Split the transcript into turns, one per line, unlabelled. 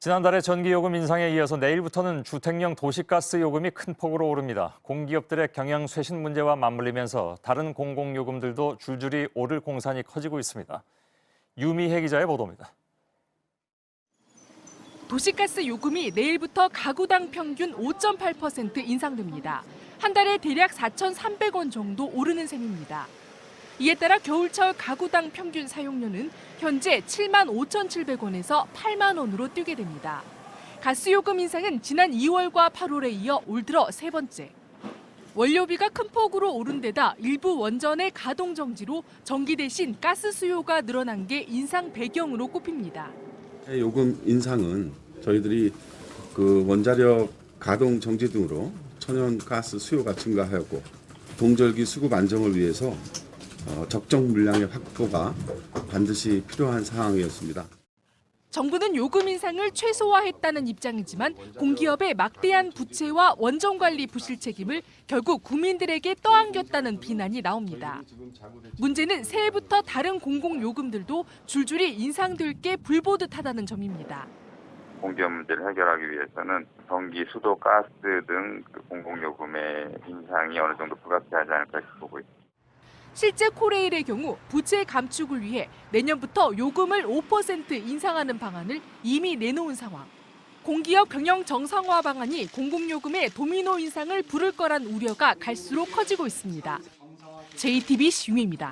지난달의 전기요금 인상에 이어서 내일부터는 주택용 도시가스 요금이 큰 폭으로 오릅니다. 공기업들의 경영 쇄신 문제와 맞물리면서 다른 공공요금들도 줄줄이 오를 공산이 커지고 있습니다. 유미혜 기자의 보도입니다.
도시가스 요금이 내일부터 가구당 평균 5.8% 인상됩니다. 한 달에 대략 4,300원 정도 오르는 셈입니다. 이에 따라 겨울철 가구당 평균 사용료는 현재 7만 5,700원에서 8만 원으로 뛰게 됩니다. 가스 요금 인상은 지난 2월과 8월에 이어 올 들어 세 번째. 원료비가 큰 폭으로 오른 데다 일부 원전의 가동 정지로 전기 대신 가스 수요가 늘어난 게 인상 배경으로 꼽힙니다.
요금 인상은 저희들이 그 원자력 가동 정지 등으로 천연 가스 수요가 증가하였고 동절기 수급 안정을 위해서 어, 적정 물량의 확보가 반드시 필요한 상황이었습니다.
정부는 요금 인상을 최소화했다는 입장이지만 공기업의 막대한 부채와 원전 관리 부실 책임을 결국 국민들에게 떠안겼다는 비난이 나옵니다. 문제는 새해부터 다른 공공 요금들도 줄줄이 인상될 게 불보듯하다는 점입니다.
공기업 문제를 해결하기 위해서는 전기, 수도, 가스 등그 공공요금의 인상이 어느 정도 불가피하지 않을까 보고 있습니다.
실제 코레일의 경우 부채 감축을 위해 내년부터 요금을 5% 인상하는 방안을 이미 내놓은 상황. 공기업 경영 정상화 방안이 공공요금의 도미노 인상을 부를 거란 우려가 갈수록 커지고 있습니다. JTBC 유미입니다.